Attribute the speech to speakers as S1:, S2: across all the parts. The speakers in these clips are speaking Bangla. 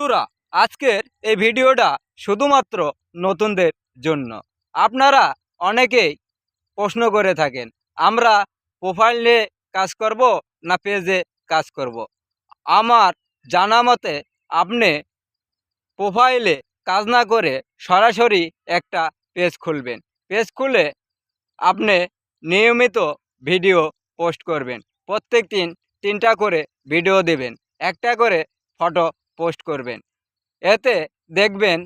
S1: বন্ধুরা, আজকের এই ভিডিওটা শুধুমাত্র নতুনদের জন্য। আপনারা অনেকেই প্রশ্ন করে থাকেন, আমরা প্রোফাইলে কাজ করব না পেজে কাজ করব। আমার জানা মতে আপনি প্রোফাইলে কাজ না করে সরাসরি একটা পেজ খুলবেন। পেজ খুলে আপনি নিয়মিত ভিডিও পোস্ট করবেন। প্রত্যেক দিন তিনটা করে ভিডিও দেবেন। একটা করে ফটো পোস্ট করবেন। এতে দেখবেন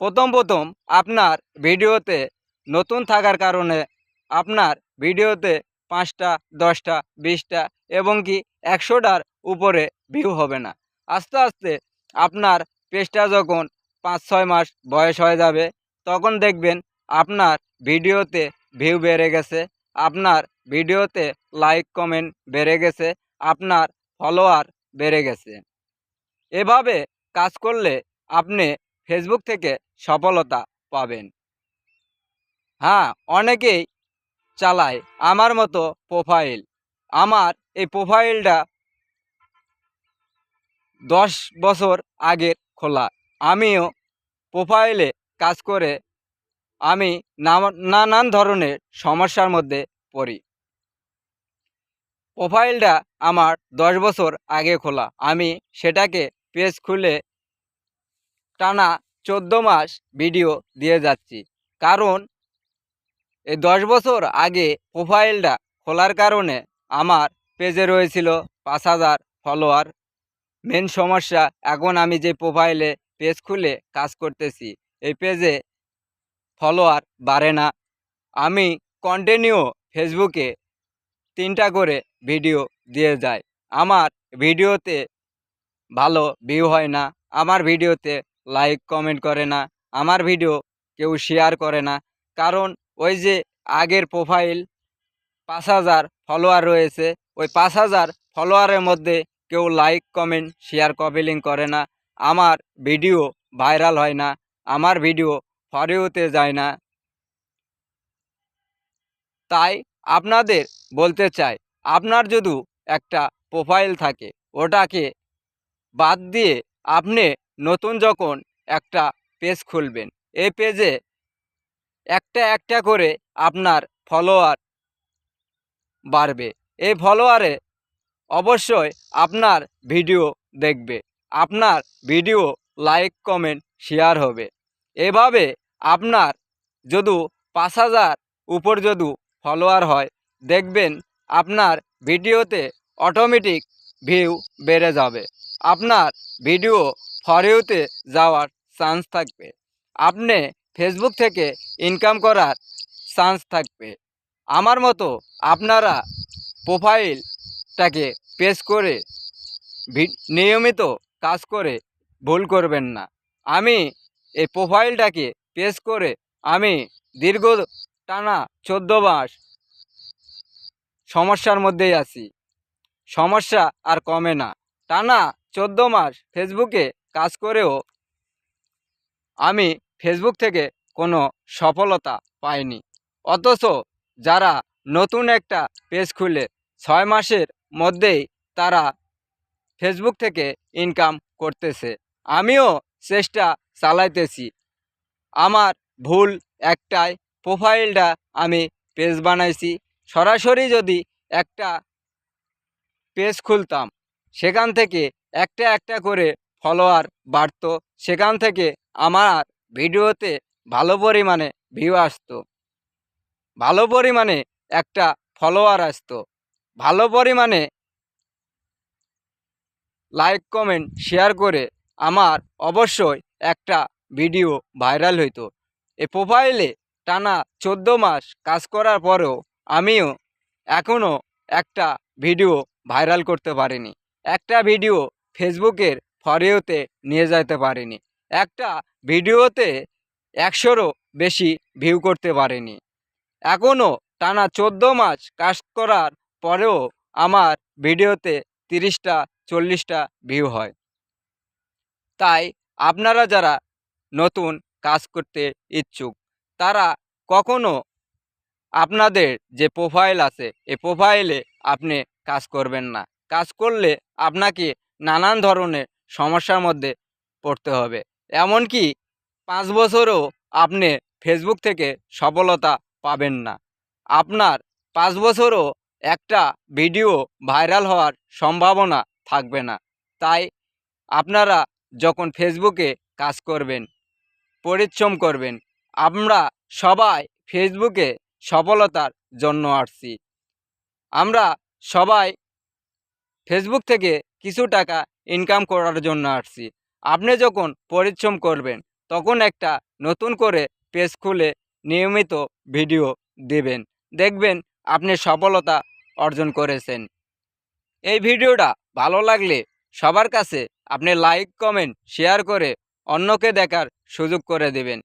S1: প্রথম প্রথম আপনার ভিডিওতে নতুন থাকার কারণে আপনার ভিডিওতে পাঁচটা, দশটা, বিশটা এবং কি একশোটার উপরে ভিউ হবে না। আস্তে আস্তে আপনার পেজটা যখন পাঁচ, ছয় মাস বয়স হয়ে যাবে, তখন দেখবেন আপনার ভিডিওতে ভিউ বেড়ে গেছে, আপনার ভিডিওতে লাইক কমেন্ট বেড়ে গেছে, আপনার ফলোয়ার বেড়ে গেছে। এভাবে কাজ করলে আপনি ফেসবুক থেকে সফলতা পাবেন। হ্যাঁ অনেকেই চালায় আমার মতো প্রোফাইল আমার এই প্রোফাইলটা দশ বছর আগের খোলা। আমিও প্রোফাইলে কাজ করে আমি নানা- নানান ধরনের সমস্যার মধ্যে পড়ি। প্রোফাইলটা আমার দশ বছর আগে খোলা। আমি সেটাকে পেজ খুলে টানা চোদ্দ মাস ভিডিও দিয়ে যাচ্ছি। কারণ এই দশ বছর আগে প্রোফাইলটা খোলার কারণে আমার পেজে রয়েছিল পাঁচ হাজার ফলোয়ার। মেন সমস্যা, এখন আমি যে প্রোফাইলে পেজ খুলে কাজ করতেছি, এই পেজে ফলোয়ার বাড়ে না। আমি কন্টিনিউ ফেসবুকে তিনটা করে ভিডিও দিয়ে যায় আমার ভিডিওতে ভালো ভিউ হয় না, আমার ভিডিওতে লাইক কমেন্ট করে না, আমার ভিডিও কেউ শেয়ার করে না। কারণ ওই যে আগের প্রোফাইল পাঁচ হাজার ফলোয়ার রয়েছে, ওই পাঁচ হাজার ফলোয়ারের মধ্যে কেউ লাইক কমেন্ট শেয়ার কপিলিং করে না। আমার ভিডিও ভাইরাল হয় না, আমার ভিডিও ফরেওতে যায় না। তাই আপনাদের বলতে চাই, আপনার যদি একটা প্রোফাইল থাকে, ওটাকে বাদ দিয়ে আপনি নতুন যখন একটা পেজ খুলবেন, এই পেজে একটা একটা করে আপনার ফলোয়ার বাড়বে। এই ফলোয়ারে অবশ্যই আপনার ভিডিও দেখবে। আপনার ভিডিও লাইক কমেন্ট শেয়ার হবে। এভাবে আপনার যদি পাঁচ হাজার উপর যদি ফলোয়ার হয়, দেখবেন আপনার ভিডিওতে অটোমেটিক ভিউ বেড়ে যাবে। আপনার ভিডিও ফরেওতে যাওয়ার চান্স থাকবে। আপনি ফেসবুক থেকে ইনকাম করার চান্স থাকবে। আমার মতো আপনারা প্রোফাইলটাকে পেজ করে নিয়মিত কাজ করে ভুল করবেন না। আমি এই প্রোফাইলটাকে পেজ করে আমি দীর্ঘ টানা চোদ্দ মাস সমস্যার মধ্যেই আছি। সমস্যা আর কমে না। টানা চোদ্দ মাস ফেসবুকে কাজ করেও আমি ফেসবুক থেকে কোনো সফলতা পাইনি। অথচ যারা নতুন একটা পেজ খুলে ছয় মাসের মধ্যেই তারা ফেসবুক থেকে ইনকাম করতেছে। আমিও চেষ্টা চালাইতেছি। আমার ভুল একটাই প্রোফাইলটা আমি পেজ বানাইছি। সরাসরি যদি একটা পেজ খুলতাম, সেখান থেকে একটা একটা করে ফলোয়ার বাড়তো। সেখান থেকে আমার ভিডিওতে ভালো পরিমাণে ভিউ আসতো। ভালো পরিমাণে একটা ফলোয়ার আসতো। ভালো পরিমাণে লাইক কমেন্ট শেয়ার করে আমার অবশ্যই একটা ভিডিও ভাইরাল হইতো। এ প্রোফাইলে টানা চোদ্দ মাস কাজ করার পরেও আমিও এখনও একটা ভিডিও ভাইরাল করতে পারিনি। একটা ভিডিও ফেসবুকের ফরেওতে নিয়ে যেতে পারেনি। একটা ভিডিওতে একশোরও বেশি ভিউ করতে পারেনি। এখনও টানা চোদ্দ মাস কাজ করার পরেও আমার ভিডিওতে তিরিশটা, চল্লিশটা ভিউ হয়। তাই আপনারা যারা নতুন কাজ করতে ইচ্ছুক, তারা কখনো আপনাদের যে প্রোফাইল আছে এই প্রোফাইলে আপনি কাজ করবেন না। কাজ করলে আপনাকে নানান ধরনের সমস্যার মধ্যে পড়তে হবে। এমনকি পাঁচ বছরও আপনি ফেসবুক থেকে সফলতা পাবেন না। আপনার পাঁচ বছরও একটা ভিডিও ভাইরাল হওয়ার সম্ভাবনা থাকবে না। তাই আপনারা যখন ফেসবুকে কাজ করবেন, পরিশ্রম করবেন, আমরা সবাই ফেসবুকে সফলতার জন্য আসছি। আমরা সবাই ফেসবুক থেকে কিছু টাকা ইনকাম করার জন্য আসছি। আপনি যখন পরিশ্রম করবেন, তখন একটা নতুন করে পেজ খুলে নিয়মিত ভিডিও দেবেন। দেখবেন আপনি সফলতা অর্জন করেছেন। এই ভিডিওটা ভালো লাগলে সবার কাছে আপনি লাইক কমেন্ট শেয়ার করে অন্যকে দেখার সুযোগ করে দেবেন।